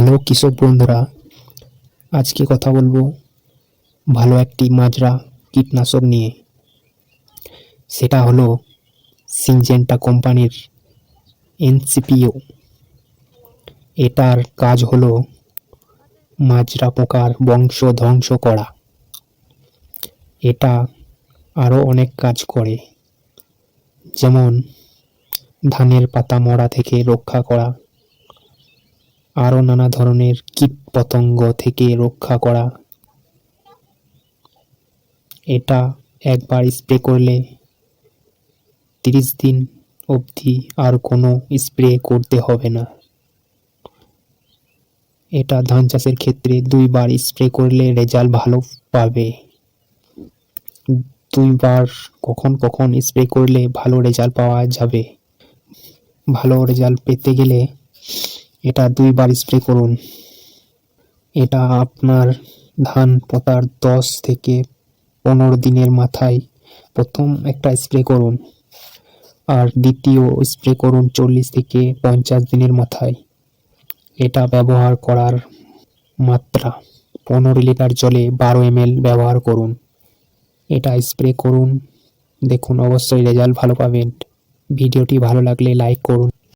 Hello কৃষক বন্ধুরা, আজকে কথা বলব ভালো একটি মাজরা কীটনাশক নিয়ে। সেটা হলো সিনজেন্টা কোম্পানির এনসিপিও। এটার কাজ হলো মাজরা পোকার বংশ ধ্বংস করা। এটা আরও অনেক কাজ করে। যেমন ধানের পাতা মরা থেকে রক্ষা করা। আরও নানা ধরনের কীট পতঙ্গ থেকে রক্ষা করা। এটা একবার স্প্রে করলে তিরিশ দিন অবধি আর কোনো স্প্রে করতে হবে না। এটা ধান চাষের ক্ষেত্রে দুইবার স্প্রে করলে রেজাল্ট ভালো পাবে। দুইবার কখন কখন স্প্রে করলে ভালো রেজাল্ট পাওয়া যাবে? ভালো রেজাল্ট পেতে গেলে এটা দুইবার স্প্রে করুন। এটা আপনার ধান পোতার দশ থেকে পনেরো দিনের মাথায় প্রথম একটা স্প্রে করুন। আর দ্বিতীয় স্প্রে করুন চল্লিশ থেকে পঞ্চাশ দিনের মাথায়। এটা ব্যবহার করার মাত্রা পনেরো লিটার জলে বারো এম ব্যবহার করুন। এটা স্প্রে করুন। দেখুন অবশ্যই রেজাল্ট ভালো পাবেন। ভিডিওটি ভালো লাগলে লাইক করুন।